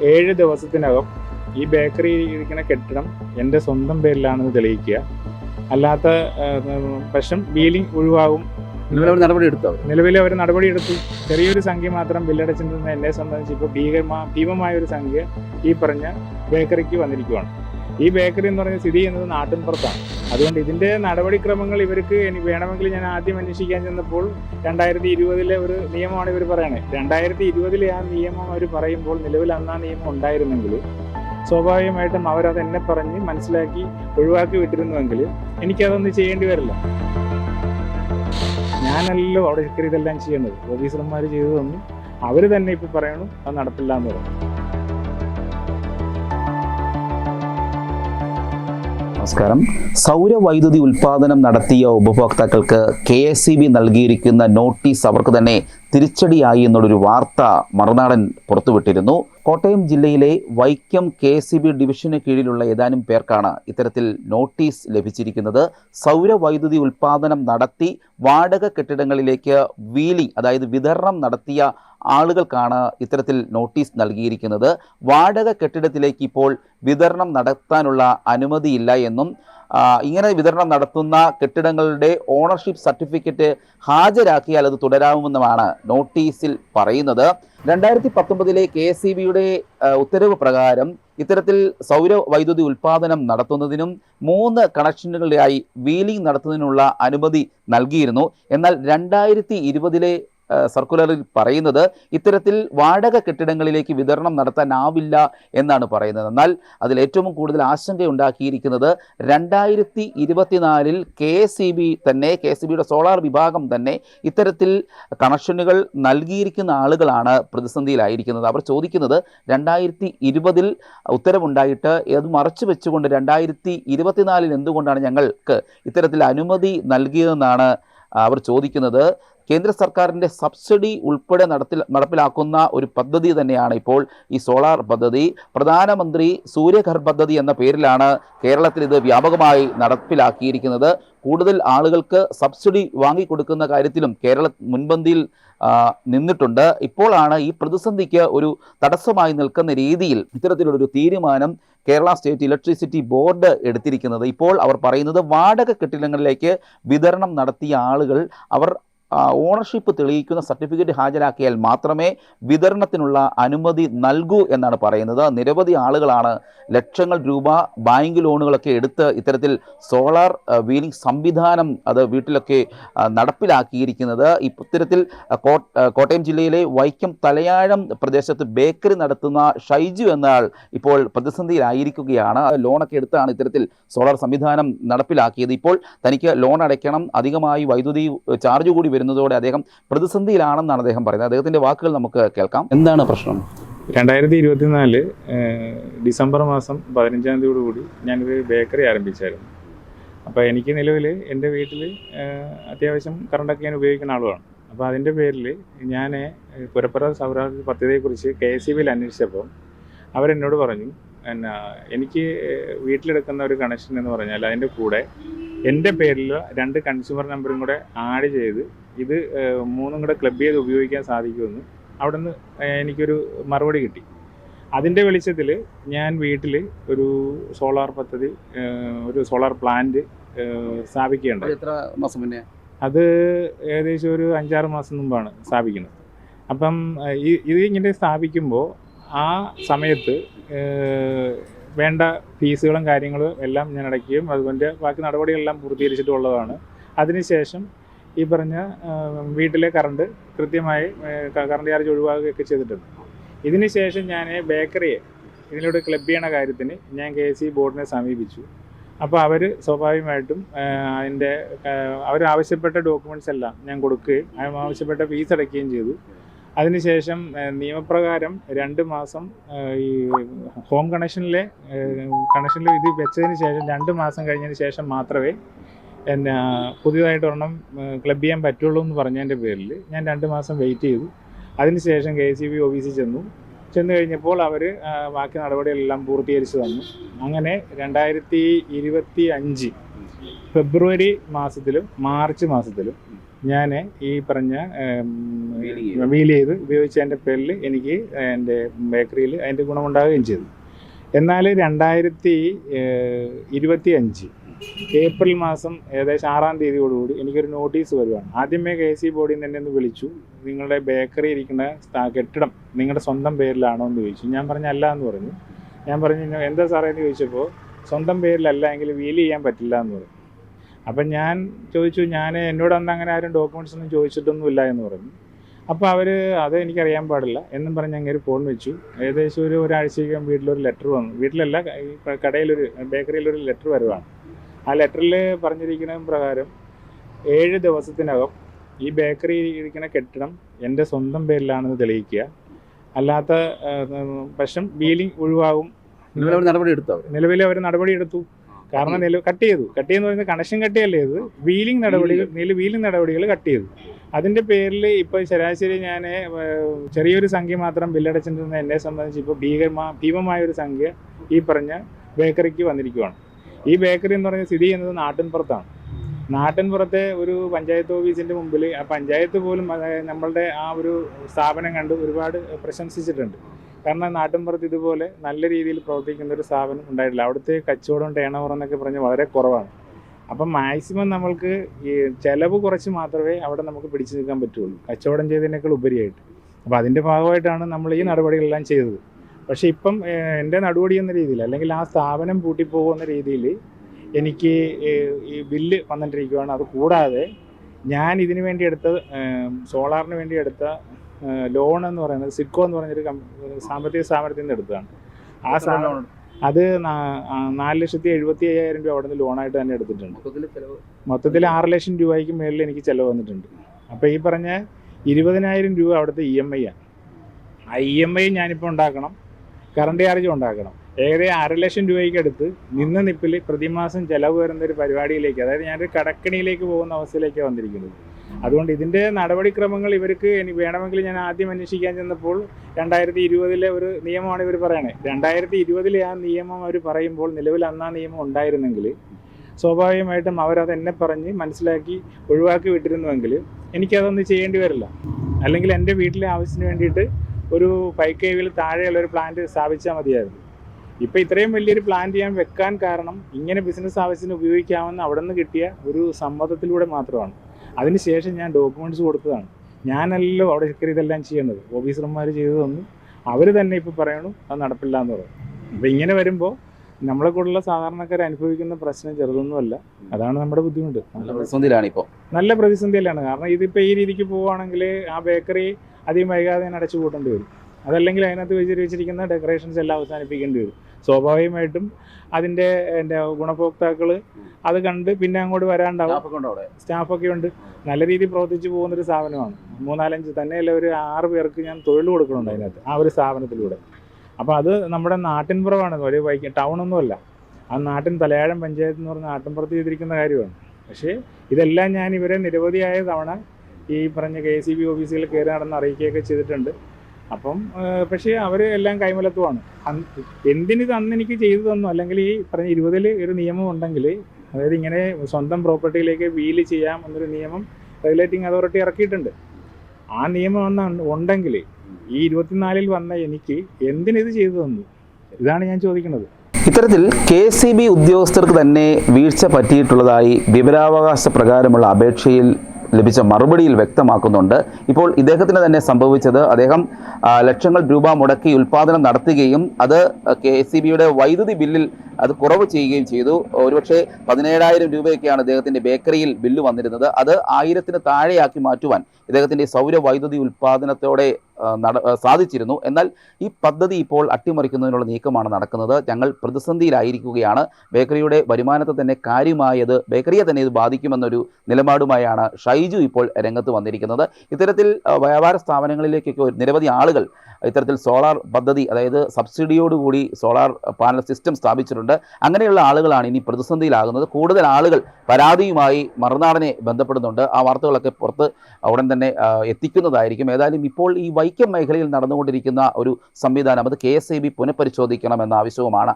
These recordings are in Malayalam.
ഏഴ് ദിവസത്തിനകം ഈ ബേക്കറി ഇരിക്കുന്ന കെട്ടിടം എന്റെ സ്വന്തം പേരിലാണെന്ന് തെളിയിക്കുക. അല്ലാത്ത പക്ഷം ബീലിംഗ് ഒഴിവാകും. നിലവിൽ നടപടി എടുത്തു? നിലവിൽ അവർ നടപടി എടുത്തു. ചെറിയൊരു സംഖ്യ മാത്രം ബില്ലടച്ചിട്ടുണ്ടെന്ന് എന്നെ സംബന്ധിച്ച് ഇപ്പോൾ ഭീകരമാ ഭീമമായ ഒരു സംഖ്യ ഈ പറഞ്ഞ ബേക്കറിക്ക് വന്നിരിക്കുകയാണ് ഈ ബേക്കറി എന്ന് പറയുന്നത് സ്ഥിതി ചെയ്യുന്നത് നാട്ടിൻപുറത്താണ്. അതുകൊണ്ട് ഇതിന്റെ നടപടിക്രമങ്ങൾ ഇവർക്ക് വേണമെങ്കിൽ ഞാൻ ആദ്യം അന്വേഷിക്കാൻ ചെന്നപ്പോൾ രണ്ടായിരത്തി ഇരുപതിലെ ഒരു നിയമമാണ് ഇവർ പറയണേ. രണ്ടായിരത്തി ഇരുപതിലെ ആ നിയമം അവർ പറയുമ്പോൾ നിലവിൽ അന്ന് ആ നിയമം ഉണ്ടായിരുന്നെങ്കിൽ സ്വാഭാവികമായിട്ടും അവരത് എന്നെ പറഞ്ഞ് മനസ്സിലാക്കി ഒഴിവാക്കി വിട്ടിരുന്നുവെങ്കിൽ എനിക്കതൊന്നും ചെയ്യേണ്ടി വരില്ല. ഞാനല്ലോ അവിടെ ഇതെല്ലാം ചെയ്യുന്നത്. ഓഫീസർമാർ ചെയ്തതൊന്നും തന്നു അവർ തന്നെ ഇപ്പം പറയണു അത് നടപ്പില്ല എന്ന് നമസ്കാരം. സൗരവൈദ്യുതി ഉൽപാദനം നടത്തിയ ഉപഭോക്താക്കൾക്ക് കെ എസ് ഇ ബി നൽകിയിരിക്കുന്ന നോട്ടീസ് അവർക്ക് തന്നെ തിരിച്ചടിയായി എന്നുള്ളൊരു വാർത്ത മറുനാടൻ പുറത്തുവിട്ടിരുന്നു. കോട്ടയം ജില്ലയിലെ വൈക്കം കെ ഇ ബി ഡിവിഷന് കീഴിലുള്ള ഏതാനും പേർക്കാണ് ഇത്തരത്തിൽ നോട്ടീസ് ലഭിച്ചിരിക്കുന്നത്. സൗരവൈദ്യുതി ഉൽപാദനം നടത്തി വാടക കെട്ടിടങ്ങളിലേക്ക് വീലി അതായത് വിതരണം നടത്തിയ ആളുകൾക്കാണ് ഇത്തരത്തിൽ നോട്ടീസ് നൽകിയിരിക്കുന്നത്. വാടക കെട്ടിടത്തിലേക്ക് ഇപ്പോൾ വിതരണം നടത്താനുള്ള അനുമതിയില്ല എന്നും ഇങ്ങനെ വിതരണം നടത്തുന്ന കെട്ടിടങ്ങളുടെ ഓണർഷിപ്പ് സർട്ടിഫിക്കറ്റ് ഹാജരാക്കിയാൽ അത് തുടരാമെന്നുമാണ് നോട്ടീസിൽ പറയുന്നത്. രണ്ടായിരത്തി പത്തൊമ്പതിലെ കെ എസ് സി ബിയുടെ ഉത്തരവ് പ്രകാരം ഇത്തരത്തിൽ സൗര വൈദ്യുതി ഉൽപാദനം നടത്തുന്നതിനും മൂന്ന് കണക്ഷനുകളിലായി വീലിംഗ് നടത്തുന്നതിനുള്ള അനുമതി നൽകിയിരുന്നു. എന്നാൽ രണ്ടായിരത്തി ഇരുപതിലെ സർക്കുലറിൽ പറയുന്നത് ഇത്തരത്തിൽ വാടക കെട്ടിടങ്ങളിലേക്ക് വിതരണം നടത്താനാവില്ല എന്നാണ് പറയുന്നത്. എന്നാൽ അതിൽ ഏറ്റവും കൂടുതൽ ആശങ്കയുണ്ടാക്കിയിരിക്കുന്നത് രണ്ടായിരത്തി ഇരുപത്തിനാലിൽ കെ സി ബി തന്നെ കെ ഇ ബിയുടെ സോളാർ വിഭാഗം തന്നെ ഇത്തരത്തിൽ കണക്ഷനുകൾ നൽകിയിരിക്കുന്ന ആളുകളാണ് പ്രതിസന്ധിയിലായിരിക്കുന്നത്. അവർ ചോദിക്കുന്നത് രണ്ടായിരത്തി ഇരുപതിൽ ഉത്തരവുണ്ടായിട്ട് അത് മറച്ചു വെച്ചുകൊണ്ട് രണ്ടായിരത്തി ഇരുപത്തിനാലിൽ എന്തുകൊണ്ടാണ് ഞങ്ങൾക്ക് ഇത്തരത്തിൽ അനുമതി നൽകിയതെന്നാണ് അവർ ചോദിക്കുന്നത്. കേന്ദ്ര സർക്കാരിന്റെ സബ്സിഡി ഉൾപ്പെടെ നടത്തിൽ നടപ്പിലാക്കുന്ന ഒരു പദ്ധതി തന്നെയാണ് ഇപ്പോൾ ഈ സോളാർ പദ്ധതി. പ്രധാനമന്ത്രി സൂര്യഘർ പദ്ധതി എന്ന പേരിലാണ് കേരളത്തിൽ ഇത് വ്യാപകമായി നടപ്പിലാക്കിയിരിക്കുന്നത്. കൂടുതൽ ആളുകൾക്ക് സബ്സിഡി വാങ്ങിക്കൊടുക്കുന്ന കാര്യത്തിലും കേരള മുൻപന്തിയിൽ നിന്നിട്ടുണ്ട്. ഇപ്പോഴാണ് ഈ പ്രതിസന്ധിക്ക് ഒരു തടസ്സമായി നിൽക്കുന്ന രീതിയിൽ ഇത്തരത്തിലുള്ളൊരു തീരുമാനം കേരള സ്റ്റേറ്റ് ഇലക്ട്രിസിറ്റി ബോർഡ് എടുത്തിരിക്കുന്നത്. ഇപ്പോൾ അവർ പറയുന്നത് വാടക കെട്ടിടങ്ങളിലേക്ക് വിതരണം നടത്തിയ ആളുകൾ അവർ ഓണർഷിപ്പ് തെളിയിക്കുന്ന സർട്ടിഫിക്കറ്റ് ഹാജരാക്കിയാൽ മാത്രമേ വിതരണത്തിനുള്ള അനുമതി നൽകൂ എന്നാണ് പറയുന്നത്. നിരവധി ആളുകളാണ് ലക്ഷങ്ങൾ രൂപ ബാങ്ക് ലോണുകളൊക്കെ എടുത്ത് ഇത്തരത്തിൽ സോളാർ വീലിംഗ് സംവിധാനം അത് വീട്ടിലൊക്കെ നടപ്പിലാക്കിയിരിക്കുന്നത്. ഇത്തരത്തിൽ കോട്ടയം ജില്ലയിലെ വൈക്കം തലയാഴം പ്രദേശത്ത് ബേക്കറി നടത്തുന്ന ഷൈജു എന്നാൾ ഇപ്പോൾ പ്രതിസന്ധിയിലായിരിക്കുകയാണ്. ലോണൊക്കെ എടുത്താണ് ഇത്തരത്തിൽ സോളാർ സംവിധാനം നടപ്പിലാക്കിയത്. ഇപ്പോൾ തനിക്ക് ലോൺ അടയ്ക്കണം. അധികമായി വൈദ്യുതി ചാർജ് കൂടി വരുന്നതോടെ അദ്ദേഹം പ്രതിസന്ധിയിലാണെന്നാണ് അദ്ദേഹം പറയുന്നത്. അദ്ദേഹത്തിന്റെ വാക്കുകൾ നമുക്ക് കേൾക്കാം. എന്താണ് പ്രശ്നം? രണ്ടായിരത്തി ഇരുപത്തിനാല് ഡിസംബർ മാസം പതിനഞ്ചാം തീയതിയോട് കൂടി ഞാനൊരു ബേക്കറി ആരംഭിച്ചായിരുന്നു. അപ്പോൾ എനിക്ക് നിലവിൽ എന്റെ വീട്ടിൽ അത്യാവശ്യം കറണ്ടൊക്കെ ഞാൻ ഉപയോഗിക്കുന്ന ആളുമാണ് അപ്പോൾ അതിന്റെ പേരിൽ ഞാൻ പുരപ്പുറ സൗരാഷ്ട്ര പദ്ധതിയെക്കുറിച്ച് കെ എസ് സി ബിയിൽ അന്വേഷിച്ചപ്പോൾ അവരെന്നോട് പറഞ്ഞു എന്നാ എനിക്ക് വീട്ടിലെടുക്കുന്ന ഒരു കണക്ഷൻ എന്ന് പറഞ്ഞാൽ അതിന്റെ കൂടെ എന്റെ പേരിൽ രണ്ട് കൺസ്യൂമർ നമ്പറും കൂടെ ആഡ് ചെയ്ത് ഇത് മൂന്നും കൂടെ ക്ലബ് ചെയ്ത് ഉപയോഗിക്കാൻ സാധിക്കുമെന്ന് അവിടെ നിന്ന് എനിക്കൊരു മറുപടി കിട്ടി. അതിന്റെ വെളിച്ചത്തിൽ ഞാൻ വീട്ടിൽ ഒരു സോളാർ പദ്ധതി ഒരു സോളാർ പ്ലാന്റ് സ്ഥാപിക്കുകയുണ്ടായി. എത്ര മാസം മുന്നേ? അത് ഏകദേശം ഒരു അഞ്ചാറ് മാസം മുമ്പാണ് സ്ഥാപിക്കുന്നത്. അപ്പം ഇത് ഇങ്ങനെ സ്ഥാപിക്കുമ്പോൾ ആ സമയത്ത് വേണ്ട ഫീസുകളും കാര്യങ്ങളും എല്ലാം ഞാൻ അടയ്ക്കുകയും അതുകൊണ്ട് ബാക്കി നടപടികളെല്ലാം പൂർത്തീകരിച്ചിട്ടുള്ളതാണ്. അതിനുശേഷം ഈ പറഞ്ഞ വീട്ടിലെ കറണ്ട് കൃത്യമായി കറണ്ട് ചാർജ് ഒഴിവാക്കുകയൊക്കെ ചെയ്തിട്ടുണ്ട്. ഇതിന് ശേഷം ഞാൻ ബേക്കറിയെ ഇതിലൂടെ ക്ലബ് ചെയ്യണ കാര്യത്തിന് ഞാൻ കെ എസ് ബോർഡിനെ സമീപിച്ചു. അപ്പോൾ അവർ സ്വാഭാവികമായിട്ടും അതിന്റെ അവർ ആവശ്യപ്പെട്ട ഡോക്യുമെന്റ്സ് എല്ലാം ഞാൻ കൊടുക്കുകയും ആവശ്യപ്പെട്ട ഫീസ് അടയ്ക്കുകയും ചെയ്തു. അതിനുശേഷം നിയമപ്രകാരം രണ്ട് മാസം ഈ ഹോം കണക്ഷനിലെ കണക്ഷനിൽ ഇത് വെച്ചതിന് ശേഷം രണ്ട് മാസം കഴിഞ്ഞതിന് ശേഷം മാത്രമേ എന്നെ പുതിയതായിട്ട് ഒരെണ്ണം ക്ലബ് ചെയ്യാൻ പറ്റുള്ളൂ എന്ന് പറഞ്ഞതിന്റെ പേരിൽ ഞാൻ രണ്ട് മാസം വെയിറ്റ് ചെയ്തു. അതിനുശേഷം കെ സി ബി ഓഫീസിൽ ചെന്നു. ചെന്ന് കഴിഞ്ഞപ്പോൾ അവർ ബാക്കി നടപടികളെല്ലാം പൂർത്തീകരിച്ച് തന്നു. അങ്ങനെ രണ്ടായിരത്തി ഇരുപത്തി അഞ്ച് ഫെബ്രുവരി മാസത്തിലും മാർച്ച് മാസത്തിലും ഞാൻ ഈ പറഞ്ഞ. വീൽ ചെയ്ത് ഉപയോഗിച്ചതിന്റെ പേരിൽ എനിക്ക് എന്റെ ബേക്കറിയിൽ അതിന്റെ ഗുണമുണ്ടാവുകയും ചെയ്തു. എന്നാൽ രണ്ടായിരത്തി ഇരുപത്തി അഞ്ച് ഏപ്രിൽ മാസം ഏകദേശം ആറാം തീയതിയോടുകൂടി എനിക്കൊരു നോട്ടീസ് വരുവാണ്. ആദ്യമേ കെ സി ബോർഡിൽ നിന്ന് ഒന്ന് വിളിച്ചു. നിങ്ങളുടെ ബേക്കറി ഇരിക്കുന്ന കെട്ടിടം നിങ്ങളുടെ സ്വന്തം പേരിലാണോ എന്ന് ചോദിച്ചു. ഞാൻ പറഞ്ഞു അല്ല എന്ന് പറഞ്ഞു. ഞാൻ പറഞ്ഞു എന്താ സാറേ എന്ന് ചോദിച്ചപ്പോൾ സ്വന്തം പേരിലല്ല എങ്കിൽ വീൽ ചെയ്യാൻ പറ്റില്ല എന്ന് പറഞ്ഞു. അപ്പം ഞാൻ ചോദിച്ചു ഞാൻ എന്നോട് അന്ന് അങ്ങനെ ആരും ഡോക്യുമെന്റ്സ് ഒന്നും ചോദിച്ചിട്ടൊന്നുമില്ല എന്ന് പറഞ്ഞു. അപ്പോൾ അവർ അത് എനിക്കറിയാൻ പാടില്ല എന്നും പറഞ്ഞ് അങ്ങനെ ഫോൺ വെച്ചു. ഏകദേശം ഒരു ഒരാഴ്ചയ്ക്കും വീട്ടിലൊരു ലെറ്റർ വന്നു. വീട്ടിലല്ല കടയിലൊരു ബേക്കറിയിലൊരു ലെറ്റർ വരുവാണ്. ആ ലെറ്ററിൽ പറഞ്ഞിരിക്കുന്ന പ്രകാരം ഏഴ് ദിവസത്തിനകം ഈ ബേക്കറി ഇരിക്കുന്ന കെട്ടിടം എന്റെ സ്വന്തം പേരിലാണെന്ന് തെളിയിക്കുക. അല്ലാത്ത പക്ഷം ബീലിംഗ് ഒഴിവാകും. നടപടി എടുത്തു നിലവിൽ അവർ നടപടി എടുത്തു. കാരണം നില കട്ട് ചെയ്തു. കട്ട് ചെയ്യുന്ന പറയുന്നത് കണക്ഷൻ കട്ട് ചെയ്യല്ലേ ഇത്? വീലിംഗ് നടപടികൾ നില വീലിംഗ് നടപടികൾ കട്ട് ചെയ്തു. അതിന്റെ പേരിൽ ഇപ്പോൾ ശരാശരി ഞാൻ ചെറിയൊരു സംഖ്യ മാത്രം ബില്ലടച്ചിട്ടുണ്ടെന്ന് എന്നെ സംബന്ധിച്ച് ഇപ്പോൾ ഭീകരമാ ഭീമമായ ഒരു സംഖ്യ ഈ പറഞ്ഞ ബേക്കറിക്ക് വന്നിരിക്കുവാണ്. ഈ ബേക്കറി എന്ന് പറഞ്ഞ സ്ഥിതി ചെയ്യുന്നത് നാട്ടിൻപുറത്താണ്. നാട്ടിൻപുറത്തെ ഒരു പഞ്ചായത്ത് ഓഫീസിന്റെ മുമ്പിൽ ആ പഞ്ചായത്ത് പോലും നമ്മളുടെ ആ ഒരു സ്ഥാപനം കണ്ട് ഒരുപാട് പ്രശംസിച്ചിട്ടുണ്ട്. കാരണം നാട്ടിൻപുറത്ത് ഇതുപോലെ നല്ല രീതിയിൽ പ്രവർത്തിക്കുന്ന ഒരു സ്ഥാപനം ഉണ്ടായിട്ടില്ല. അവിടുത്തെ കച്ചവടം ടേണവർ എന്നൊക്കെ പറഞ്ഞ് വളരെ കുറവാണ്. അപ്പം മാക്സിമം നമ്മൾക്ക് ഈ ചിലവ് കുറച്ച് മാത്രമേ അവിടെ നമുക്ക് പിടിച്ചു നിൽക്കാൻ പറ്റുള്ളൂ. കച്ചവടം ചെയ്തതിനേക്കാൾ ഉപരിയായിട്ട്. അപ്പോൾ അതിന്റെ ഭാഗമായിട്ടാണ് നമ്മൾ ഈ നടപടികളെല്ലാം ചെയ്തത്. പക്ഷേ ഇപ്പം എന്റെ നടപടി എന്ന രീതിയിൽ അല്ലെങ്കിൽ ആ സ്ഥാപനം പൂട്ടിപ്പോകുന്ന രീതിയിൽ എനിക്ക് ഈ ബില്ല് വന്നിട്ടിരിക്കുകയാണ് അത് കൂടാതെ ഞാൻ ഇതിനു വേണ്ടി എടുത്ത സോളാറിന് വേണ്ടി എടുത്ത ലോൺ എന്ന് പറയുന്നത് സിഡ്കോ എന്ന് പറഞ്ഞൊരു സാമ്പത്തിക സ്ഥാപനത്തിൽ നിന്ന് എടുത്തതാണ്. ആ സ്ഥാപനം അത് നാല് ലക്ഷത്തി എഴുപത്തി അയ്യായിരം രൂപ അവിടെ നിന്ന് ലോണായിട്ട് തന്നെ എടുത്തിട്ടുണ്ട്. മൊത്തത്തിൽ ആറ് ലക്ഷം രൂപയ്ക്ക് മേളിൽ എനിക്ക് ചിലവ് വന്നിട്ടുണ്ട്. അപ്പോൾ ഈ പറഞ്ഞ ഇരുപതിനായിരം രൂപ അവിടുത്തെ ഇ എം ഐ ആണ്. ആ ഇ എം ഐ ഞാനിപ്പോൾ ഉണ്ടാക്കണം. കറണ്ട് ചാർജ് ഉണ്ടാക്കണം. ഏകദേശം അര ലക്ഷം രൂപയ്ക്ക് അടുത്ത് നിന്ന നിപ്പിൽ പ്രതിമാസം ചിലവ് വരുന്ന ഒരു പരിപാടിയിലേക്ക് അതായത് ഞാനൊരു കടക്കണിയിലേക്ക് പോകുന്ന അവസ്ഥയിലേക്കാണ് വന്നിരിക്കുന്നത്. അതുകൊണ്ട് ഇതിന്റെ നടപടിക്രമങ്ങൾ ഇവർക്ക് ഇനി വേണമെങ്കിൽ ഞാൻ ആദ്യം അന്വേഷിക്കാൻ ചെന്നപ്പോൾ രണ്ടായിരത്തി ഇരുപതിലെ ഒരു നിയമമാണ് ഇവർ പറയണേ. രണ്ടായിരത്തി ഇരുപതിലെ ആ നിയമം അവർ പറയുമ്പോൾ നിലവിൽ അന്ന് ആ നിയമം ഉണ്ടായിരുന്നെങ്കിൽ സ്വാഭാവികമായിട്ടും അവരത് എന്നെ പറഞ്ഞ് മനസ്സിലാക്കി ഒഴിവാക്കി വിട്ടിരുന്നുവെങ്കിൽ എനിക്കതൊന്നും ചെയ്യേണ്ടി വരില്ല. അല്ലെങ്കിൽ എന്റെ വീട്ടിലെ ആവശ്യത്തിന് വേണ്ടിയിട്ട് ഒരു ഫൈവ് കെ വിയിൽ താഴെയുള്ള ഒരു പ്ലാന്റ് സ്ഥാപിച്ചാൽ മതിയായിരുന്നു. ഇപ്പം ഇത്രയും വലിയൊരു പ്ലാന്റ് ഞാൻ വെക്കാൻ കാരണം ഇങ്ങനെ ബിസിനസ് ആവശ്യത്തിന് ഉപയോഗിക്കാമെന്ന് അവിടെ നിന്ന് കിട്ടിയ ഒരു സമ്മതത്തിലൂടെ മാത്രമാണ്. അതിനുശേഷം ഞാൻ ഡോക്യുമെന്റ്സ് കൊടുത്തതാണ്. ഞാനല്ലോ അവിടെ കയറി ഇതെല്ലാം ചെയ്യേണ്ടത് ഓഫീസർമാർ ചെയ്തു തന്നു. അവർ തന്നെ ഇപ്പോൾ പറയണു അത് നടപ്പില്ല എന്ന് പറയും. അപ്പം ഇങ്ങനെ വരുമ്പോൾ നമ്മളെ കൂടുള്ള സാധാരണക്കാർ അനുഭവിക്കുന്ന പ്രശ്നം ചെറുതൊന്നുമല്ല. അതാണ് നമ്മുടെ ബുദ്ധിമുട്ട്. നല്ല പ്രതിസന്ധിയിലാണ് ഇപ്പോൾ നല്ല പ്രതിസന്ധിയിലാണ്. കാരണം ഇതിപ്പോൾ ഈ രീതിക്ക് പോവുകയാണെങ്കിൽ ആ ബേക്കറി അധികം വൈകാതെ തന്നെ അടച്ചു പൂട്ടേണ്ടി വരും. അതല്ലെങ്കിൽ അതിനകത്ത് വെച്ചിട്ട് വെച്ചിരിക്കുന്ന ഡെക്കറേഷൻസ് എല്ലാം അവസാനിപ്പിക്കേണ്ടി വരും. സ്വാഭാവികമായിട്ടും അതിന്റെ എന്റെ ഗുണഭോക്താക്കൾ അത് കണ്ട് പിന്നെ അങ്ങോട്ട് വരാണ്ടാവും. സ്റ്റാഫൊക്കെ ഉണ്ടോ നല്ല രീതിയിൽ പ്രവർത്തിച്ചു പോകുന്നൊരു സ്ഥാപനമാണ് മൂന്നാലഞ്ച് തന്നെയല്ല ഒരു ആറ് പേർക്ക് ഞാൻ തൊഴിൽ കൊടുക്കുന്നുണ്ട് അതിനകത്ത് ആ ഒരു സ്ഥാപനത്തിലൂടെ. അപ്പോൾ അത് നമ്മുടെ നാട്ടിൻപുറമാണ്. ഒരു വൈകി ടൗണൊന്നുമല്ല. ആ നാട്ടിൻ തലയാഴം പഞ്ചായത്ത് എന്ന് പറഞ്ഞ നാട്ടിൻപുറത്ത് ചെയ്തിരിക്കുന്ന കാര്യമാണ്. പക്ഷേ ഇതെല്ലാം ഞാൻ ഇവരെ നിരവധിയായ തവണ ഈ പറഞ്ഞ കെ സി ബി ഓഫീസുകൾ കയറി അറിയിക്കുകയൊക്കെ ചെയ്തിട്ടുണ്ട്. അപ്പം പക്ഷേ അവർ എല്ലാം കൈമലത്തുമാണ് എന്തിന് എന്തിനിത് അന്ന് എനിക്ക് ചെയ്തു തന്നു? അല്ലെങ്കിൽ ഈ പറഞ്ഞ ഇരുപതിൽ ഒരു നിയമം ഉണ്ടെങ്കിൽ അതായത് ഇങ്ങനെ സ്വന്തം പ്രോപ്പർട്ടിയിലേക്ക് വീൽ ചെയ്യാം എന്നൊരു നിയമം റെഗുലേറ്റിംഗ് അതോറിറ്റി ഇറക്കിയിട്ടുണ്ട്. ആ നിയമം ഒന്ന് ഉണ്ടെങ്കിൽ ഈ ഇരുപത്തിനാലിൽ വന്ന എനിക്ക് എന്തിനിത് ചെയ്തു തന്നു? ഇതാണ് ഞാൻ ചോദിക്കുന്നത്. ഇത്തരത്തിൽ കെ സി ബി ഉദ്യോഗസ്ഥർക്ക് തന്നെ വീഴ്ച പറ്റിയിട്ടുള്ളതായി വിവരാവകാശ പ്രകാരമുള്ള അപേക്ഷയിൽ ലഭിച്ച മറുപടിയിൽ വ്യക്തമാക്കുന്നുണ്ട്. ഇപ്പോൾ ഇദ്ദേഹത്തിന് തന്നെ സംഭവിച്ചത് അദ്ദേഹം ലക്ഷങ്ങൾ രൂപ മുടക്കി ഉൽപ്പാദനം നടത്തുകയും അത് കെ സി ബിയുടെ വൈദ്യുതി ബില്ലിൽ അത് കുറവ് ചെയ്യുകയും ചെയ്തു. ഒരുപക്ഷെ പതിനേഴായിരം രൂപയൊക്കെയാണ് ഇദ്ദേഹത്തിന്റെ ബേക്കറിയിൽ ബില്ല് വന്നിരുന്നത്. അത് ആയിരത്തിന് താഴെയാക്കി മാറ്റുവാൻ ഇദ്ദേഹത്തിന്റെ സൗര വൈദ്യുതി ഉൽപ്പാദനത്തോടെ നട സാധിച്ചിരുന്നു. എന്നാൽ ഈ പദ്ധതി ഇപ്പോൾ അട്ടിമറിക്കുന്നതിനുള്ള നീക്കമാണ് നടക്കുന്നത്. ഞങ്ങൾ പ്രതിസന്ധിയിലായിരിക്കുകയാണ്. ബേക്കറിയുടെ വരുമാനത്തെ തന്നെ കാര്യമായത് ബേക്കറിയെ തന്നെ ഇത് ബാധിക്കുമെന്നൊരു നിലപാടുമായാണ് ഷൈജു ഇപ്പോൾ രംഗത്ത് വന്നിരിക്കുന്നത്. ഇത്തരത്തിൽ വ്യാപാര സ്ഥാപനങ്ങളിലേക്കൊക്കെ നിരവധി ആളുകൾ ഇത്തരത്തിൽ സോളാർ പദ്ധതി അതായത് സബ്സിഡിയോടുകൂടി സോളാർ പാനൽ സിസ്റ്റം സ്ഥാപിച്ചിട്ടുണ്ട്. അങ്ങനെയുള്ള ആളുകളാണ് ഇനി പ്രതിസന്ധിയിലാകുന്നത്. കൂടുതൽ ആളുകൾ പരാതിയുമായി മറുനാടനെ ബന്ധപ്പെടുന്നുണ്ട്. ആ വാർത്തകളൊക്കെ പുറത്ത് ഉടൻ തന്നെ എത്തിക്കുന്നതായിരിക്കും. ഏതായാലും ഇപ്പോൾ ഈ വൈക്കം മേഖലയിൽ നടന്നുകൊണ്ടിരിക്കുന്ന ഒരു സംവിധാനം അത് കെ എസ് ഐ ബി പുനഃപരിശോധിക്കണം എന്ന ആവശ്യവുമാണ്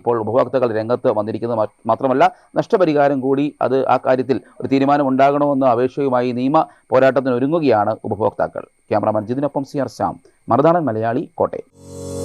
ഇപ്പോൾ ഉപഭോക്താക്കൾ രംഗത്ത് വന്നിരിക്കുന്നത്. മാത്രമല്ല നഷ്ടപരിഹാരം കൂടി അത് ആ കാര്യത്തിൽ ഒരു തീരുമാനം ഉണ്ടാകണമെന്ന അപേക്ഷയുമായി നിയമ പോരാട്ടത്തിന് ഒരുങ്ങുകയാണ് ഉപഭോക്താക്കൾ. ക്യാമറാമാൻ ജിതിനൊപ്പം സി ആർ ശ്യാം. മറുനാടൻ മലയാളി കോട്ടയം.